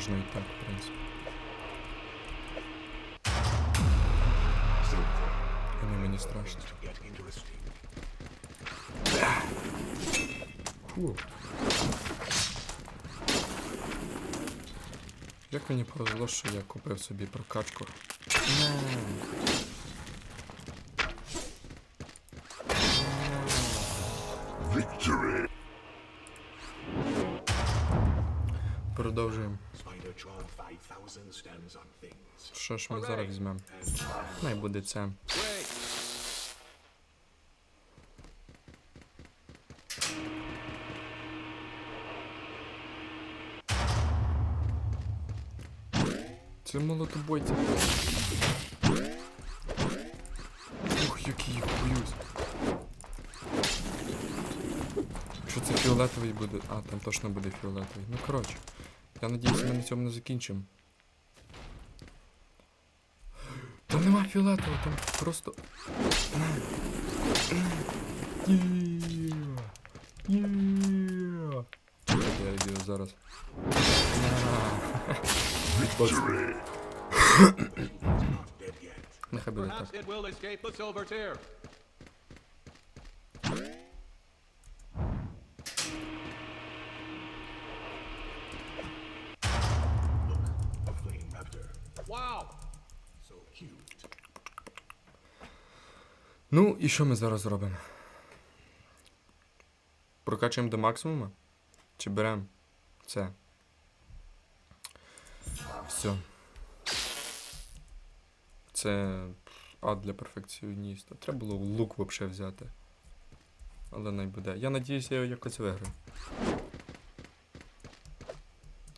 можна і так, в принципі. Не мені страшно. Фу. Як мені повезло, що я купив собі прокачку. Продовжуємо. Spidertron 5000 stands on things. Що ж ми зараз візьмемо? Най буде це. Це молотобойці. Ух, який їх боюсь. Що це фіолетовий буде? А, там точно буде фіолетовий. Ну коротше. Я надіюсь, ми на цьому не закінчимо. Там нема фіолетового, там просто. Є. Є. Чекайте, я йду зараз. Not dead yet. Нехай буде Perhaps так. Ну, і що ми зараз зробимо? Прокачуємо до максимуму? Чи беремо це? Все. Це ад для перфекціоніста. Треба було лук взагалі взяти. Але не буде. Я надіюсь, я його якось виграю.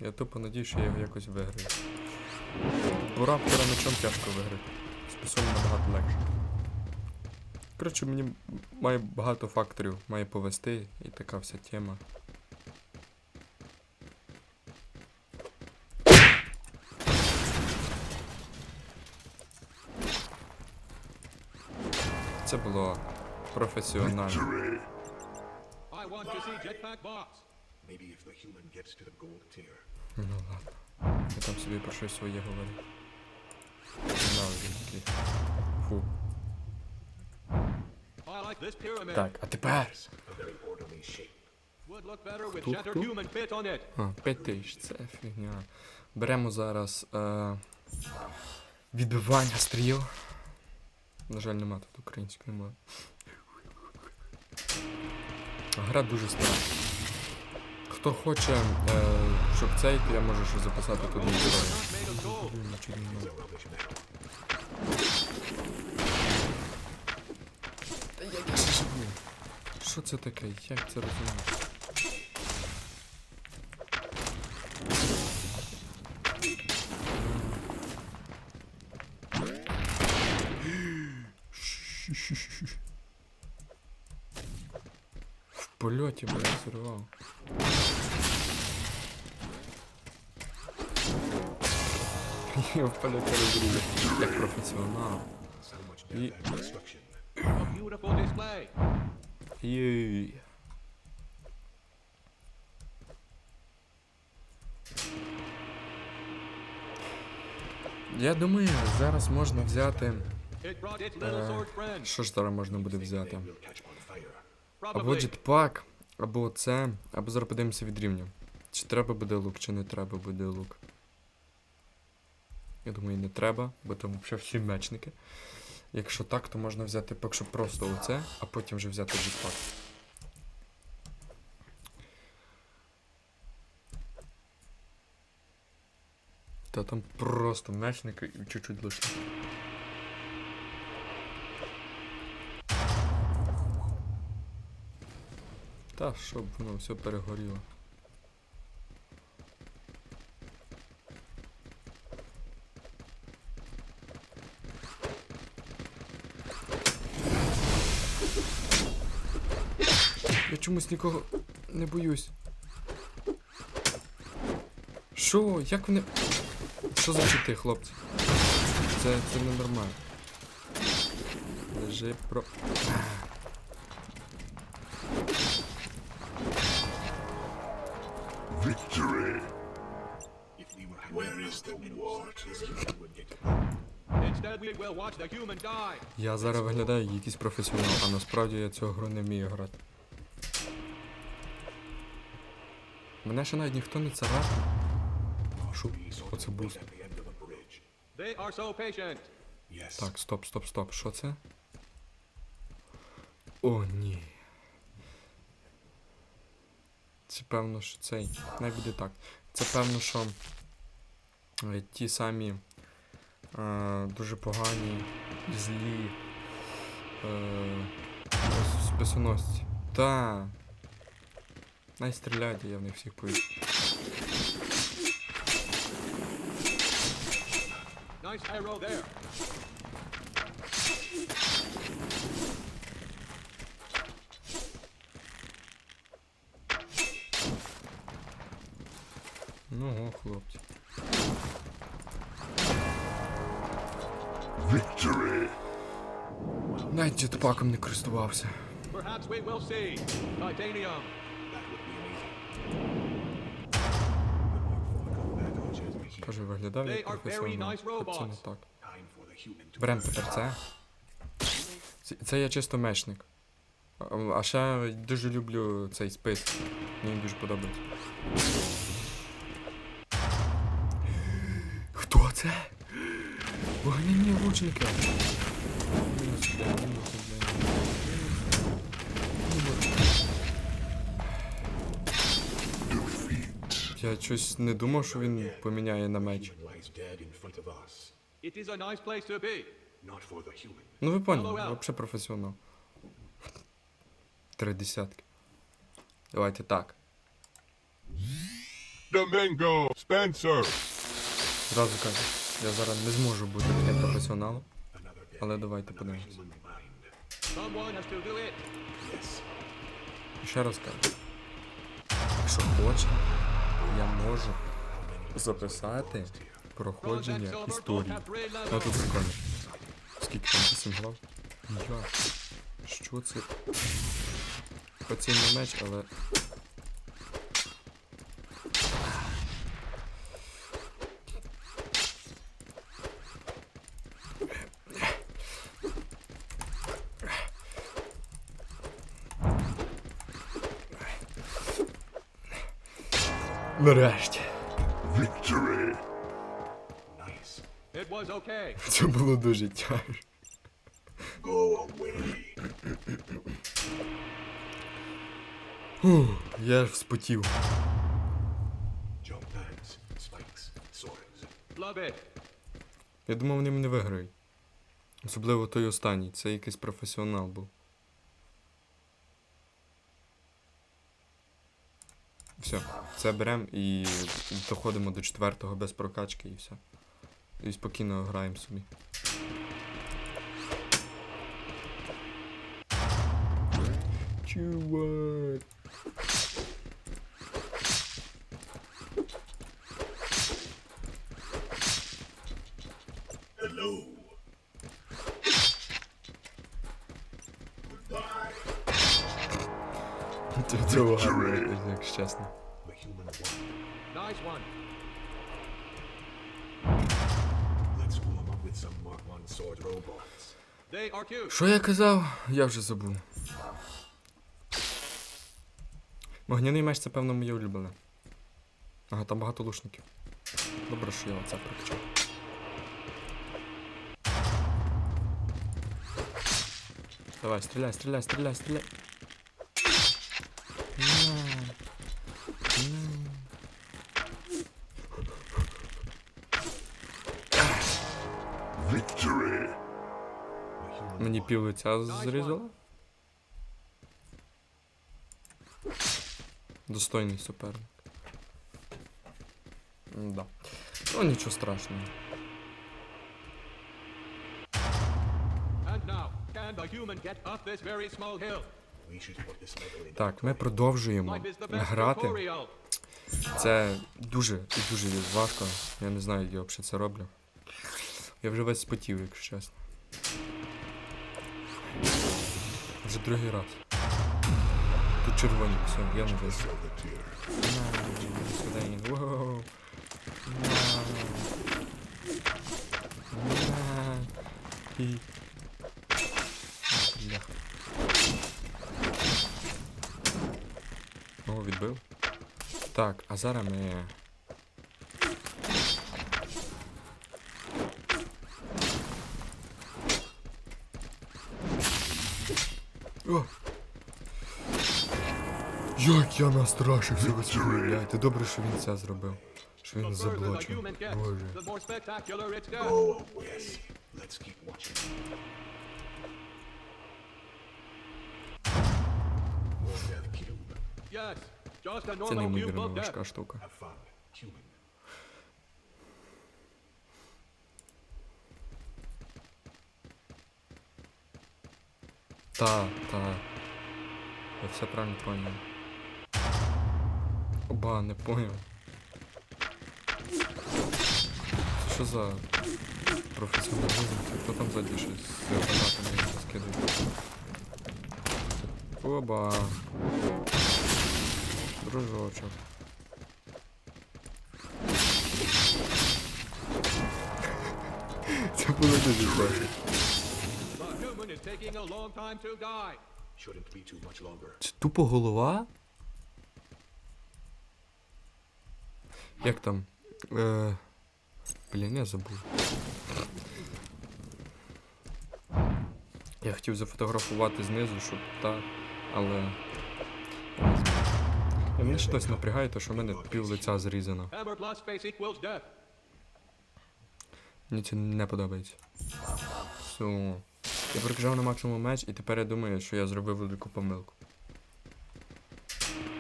Я тупо надіюсь, що я його якось виграю. Бо раптора мечом тяжко виграти. Способно набагато легше. Коротше, мені має багато факторів, має повести і така вся тема. Це було професіонально. I want to see Jetpack Box. Maybe if the human gets to the gold tier. Ну ладно. Я там собі про щось своє говорю. Так, а тепер. А, 5 тисяч, це фігня. Беремо зараз е, відбивання стріл. На жаль, нема тут української мови. Гра дуже стара. Хто хоче, е, щоб цей, то я можу ще записати тут живу? Що це таке? Як це розуміти? В польоті, блядь, зірвав. Destruction. A beautiful display. Єй. Я думаю, зараз можна взяти. Friend. Що ж зараз можна буде взяти? Або джетпак, або це, або зараз подивимося від рівня. Чи треба буде лук, чи не треба буде лук. Я думаю, не треба, бо там взагалі всі мечники. Якщо так, то можна взяти поки що просто оце, а потім вже взяти джетпак. Та там просто мечники і чуть-чуть лише. Та щоб воно все перегоріло. Я чомусь нікого не боюсь. Що? Як вони. Що за чити, хлопці? Це, це ненормально. Лежи про. Die. Я зараз виглядаю якийсь професіонал, а насправді я цю гру не вмію грати. Мене ще навіть ніхто не царапав. Що? Оце буст. They are so patient. Yes. Так, стоп, стоп, стоп. Що це? О, ні. Це певно, що цей. Не буде так. Це певно, що е, ті самі е, дуже погані, злі е, списоносці. Та. Най стріляйте, я в них всіх повів. Nice arrow there. Ну, о, хлопці. Victory! Навіть джетпаком не користувався. Perhaps we will see. Titanium. Каже, виглядав як професіонал. це не так. Берем тепер це. Це- я чисто мечник. А- А ще дуже люблю цей спис. Мені дуже подобається. Хто це? Вогняні лучники. Я щось не думав, що він поміняє на меч. Ну ви поняли, взагалі професіонал. Три десятки. Давайте так. Domingo! Spencer! Зразу кажу, я зараз не зможу бути таким професіоналом, але давайте подивимось. ще раз кажу. Якщо хоче, можу записати проходження історії. Ну тут прикольно. Скільки там 8 глав? Я. Що це? Не меч, але. Нарешті. Victory! Nice. It was okay. Це було дуже тяжко. Go away. Фух, я ж вспотів. Я думав, вони мене виграють. Особливо той останній, це якийсь професіонал був. Все, це беремо і доходимо до четвертого без прокачки і все. І спокійно граємо собі. Чувак. Hello. They are cute. Що я казав? Я вже забув. Вогняний меч це, певно, моє улюблене. Ага, там багато лушників. Добре, що я оце прокачав. Давай, стріляй, стріляй, стріляй, стріляй. На. На. Victory! The human Мені пів лиця зрізало. Достойний суперник. Да. Ну нічого страшного. And now, can the human get up this very small hill? Так, ми продовжуємо грати. Це дуже і дуже важко. Я не знаю, як я взагалі це роблю. Я вже весь спотів, якщо чесно. Вже другий раз. Тут червоні, все, я не. Бляха. О, відбив. Так, а зараз ми. О! Як я настрашився, ви уявляєте. Добре, що він це зробив. Що він заблочив. Боже. Of death. важка штука. Have fun. Human. Та, та. Я все правильно поняв. Оба, не поняв. Це що за професіоналізм? Це Хто там ззаді щось з гранатами скидає? Оба. Дружочок. Це було дуже longer. Це тупо голова? Як там? Е... Блін, я забув. Я хотів зафотографувати знизу, щоб так, але. Я не знаю. І Мене щось напрягає, то що в мене пів лиця зрізано. Мені це не подобається. Все. Я прокажав на максимум меч, і тепер я думаю, що я зробив велику помилку.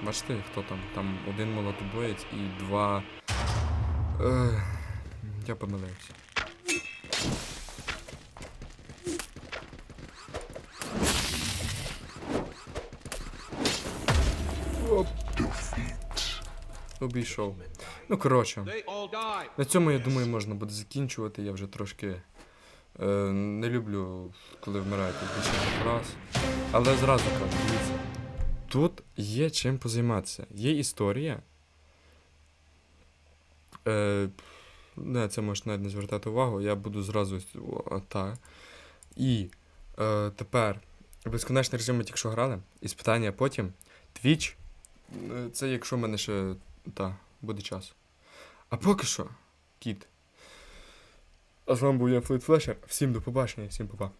Бачите, хто там? Там один молотобоєць і два. Е, я помилився. Обійшов. Ну, коротше. На цьому, я думаю, можна буде закінчувати. Я вже трошки е, не люблю, коли вмирають більше раз. Але зразу кажу, дивіться. Тут є чим позайматися. Є історія. Е, не, це можеш навіть не звертати увагу. Я буду зразу о, так. І е, тепер безконечний режим ми тільки що грали. І спитання потім. Twitch. е, Це якщо мене ще та, буде час. А поки що, кіт. А з вами був я Флит Флешер. Всім до побачення, всім па-па.